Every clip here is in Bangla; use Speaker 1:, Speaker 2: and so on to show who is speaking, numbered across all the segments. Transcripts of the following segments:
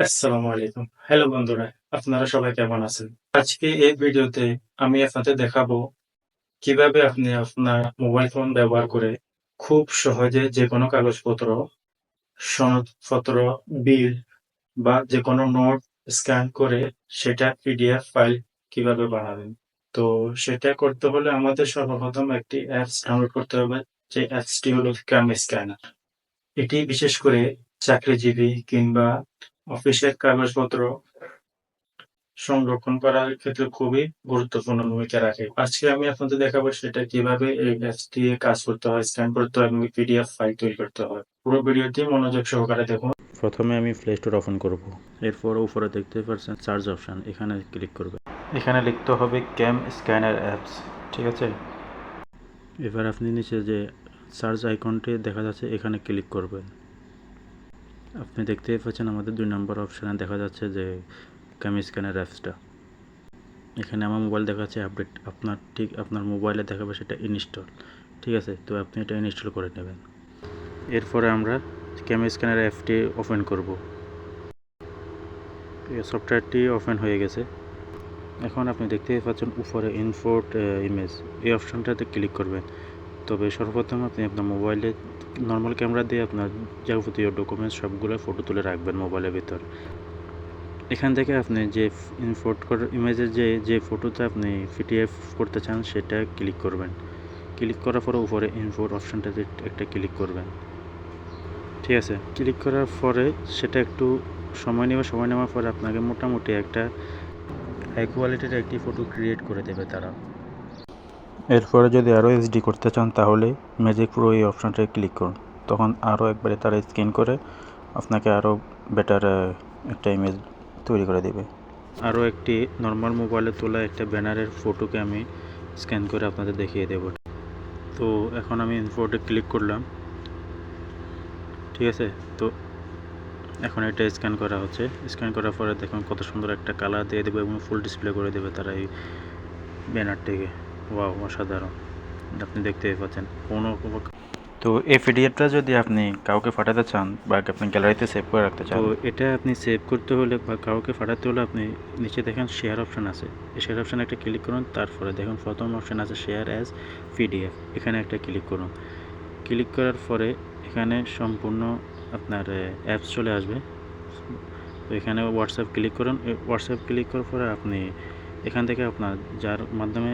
Speaker 1: আসসালামু আলাইকুম। হ্যালো বন্ধুরা, আপনারা সবাই কেমন আছেন? আজকে এই ভিডিওতে আমি আপনাদের দেখাবো কীভাবে আপনি আপনার মোবাইল ফোন ব্যবহার করে খুব সহজে যেকোনো কাগজপত্র, সনদপত্র, বিল বা যেকোনো নোট স্ক্যান করে সেটা পিডিএফ ফাইল কীভাবে বানাবেন। তো সেটা করতে হলে আমাদের সর্বপ্রথম একটি অ্যাপস ডাউনলোড করতে হবে। যে অ্যাপসটি হলো ক্যাম স্ক্যানার। এটি বিশেষ করে চাকরিজীবী কিংবা অফিসের কাগজপত্র সংরক্ষণ করার ক্ষেত্রে খুবই গুরুত্বপূর্ণ ভূমিকা রাখে। আজকে আমি আপনাদের দেখাবো সেটা কীভাবে এই অ্যাপস দিয়ে কাজ করতে হয়, স্ক্যান করতে হয় এবং পিডিএফ ফাইল তৈরি করতে হয়। পুরো ভিডিওটি মনোযোগ সহকারে দেখুন।
Speaker 2: প্রথমে আমি প্লে স্টোর ওপেন করব এরপর উপরে দেখতে পাচ্ছেন সার্চ অপশন এখানে ক্লিক করবে এখানে লিখতে হবে ক্যাম স্ক্যানার অ্যাপস ঠিক আছে এবার আপনি নিচে যে সার্চ আইকনটি দেখা যাচ্ছে এখানে ক্লিক করবেন আপনি দেখতেই পাচ্ছেন আমাদের দুই নম্বর অপশানে দেখা যাচ্ছে যে ক্যাম স্ক্যানের অ্যাপসটা এখানে আমার মোবাইল দেখাচ্ছে আপডেট আপনার ঠিক আপনার মোবাইলে দেখাবে সেটা ইনস্টল ঠিক আছে? তো আপনি এটা ইনস্টল করে নেবেন। এরপরে আমরা ক্যাম স্ক্যানের অ্যাপটি ওপেন করব। সফটওয়্যারটি ওপেন হয়ে গেছে। এখন আপনি দেখতেই পাচ্ছেন উপরে ইনফোর্ট ইমেজ এই অপশানটাতে ক্লিক করবেন। তবে সর্বপ্রথম আপনি আপনার মোবাইলে নর্মাল ক্যামেরা দিয়ে আপনার যাবতীয় ডকুমেন্টস সবগুলো ফটো তুলে রাখবেন মোবাইলের ভিতর। এখান থেকে আপনি যে ইনফোর্ট করার ইমেজের যে যে ফটোতে আপনি পিডিএফ করতে চান সেটা ক্লিক করবেন। ক্লিক করার পরে উপরে ইনফোর্ট অপশানটাতে একটা ক্লিক করবেন। ঠিক আছে? ক্লিক করার পরে সেটা একটু সময় নেবে, সময় নেওয়ার পরে আপনাকে মোটামুটি একটা হাই কোয়ালিটির একটি ফটো ক্রিয়েট করে দেবে তারা। এরপরে যদি আরও এইচডি করতে চান, তাহলে ম্যাজিক প্রো এই অপশানটায় ক্লিক করুন। তখন আরও একবারে তারা স্ক্যান করে আপনাকে আরও বেটার একটা ইমেজ তৈরি করে দেবে। আরও একটি নর্মাল মোবাইলে তোলা একটা ব্যানারের ফটোকে আমি স্ক্যান করে আপনাদের দেখিয়ে দেব। তো এখন আমি ইনফোর্টে ক্লিক করলাম। ঠিক আছে? তো এখন এটা স্ক্যান করা হচ্ছে। স্ক্যান করার পরে দেখুন কত সুন্দর একটা কালার দিয়ে দেবে এবং ফুল ডিসপ্লে করে দেবে তারা এই ব্যানারটিকে ওয়াও অসাধারণ। আপনি দেখতেই পাচ্ছেন। কোনো তো এই পিডিএফটা যদি আপনি কাউকে পাঠাতে চান বা আপনি গ্যালারিতে সেভ করে রাখতে চান তো এটা আপনি সেভ করতে হলে বা কাউকে পাঠাতে হলে আপনি নিচে দেখেন শেয়ার অপশান আছে। এই শেয়ার অপশানে একটা ক্লিক করুন তারপরে দেখুন প্রথম অপশান আছে শেয়ার অ্যাজ পিডিএফ এখানে একটা ক্লিক করুন। ক্লিক করার পরে এখানে সম্পূর্ণ আপনার অ্যাপস চলে আসবে। তো এখানে হোয়াটসঅ্যাপ ক্লিক করুন। হোয়াটসঅ্যাপ ক্লিক করার পরে আপনি এখান থেকে আপনার যার মাধ্যমে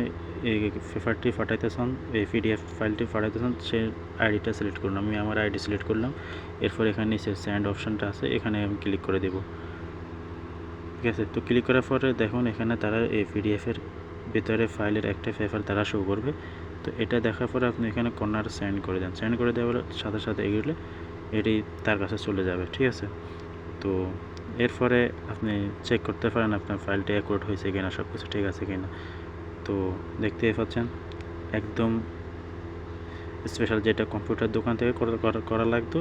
Speaker 2: এই পেপারটি পাঠাইতেছেন, এই পিডিএফ ফাইলটি পাঠাইতেছেন, সে আইডিটা সিলেক্ট করুন। আমি আমার আইডি সিলেক্ট করলাম, এরপর এখানে নিচে স্যান্ড অপশানটা আছে, এখানে আমি ক্লিক করে দেব। ঠিক আছে? তো ক্লিক করার পরে দেখুন, এখানে তারা এই পিডিএফের ভিতরে ফাইলের একটা পেপার তারা শো করবে। তো এটা দেখার পরে আপনি এখানে কর্নার সেন্ড করে দেন। সেন্ড করে দেওয়ার সাথে সাথে এগিয়ে এটি তার কাছে চলে যাবে। ঠিক আছে? তো এরপরে আপনি চেক করতে পারেন আপনার ফাইলটি অ্যাকুরেট হয়েছে কিনা সব কিছু ঠিক আছে কিনা। তো দেখতেই পাচ্ছেন, একদম স্পেশাল যেটা কম্পিউটার দোকান থেকে করা লাগতো,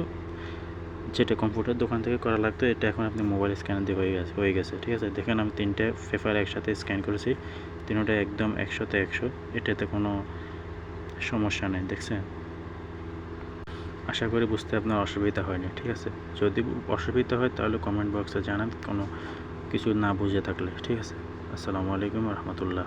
Speaker 2: যেটা কম্পিউটার দোকান থেকে করা লাগতো, এটা এখন আপনি মোবাইল স্ক্যানার দিয়ে হয়ে গেছে হয়ে গেছে, ঠিক আছে? দেখেন আমি তিনটে পেপার একসাথে স্ক্যান করেছি, তিনটা একদম একশোতে একশো, এটাতে কোনো সমস্যা নেই, দেখছেন? আশা করি বুঝতে আপনার অসুবিধা হয়নি, ঠিক আছে? যদি অসুবিধা হয় তাহলে কমেন্ট বক্সে জানান, কোনো কিছু না বুঝে থাকলে, ঠিক আছে? আসসালামু আলাইকুম রহমতুল্লাহ।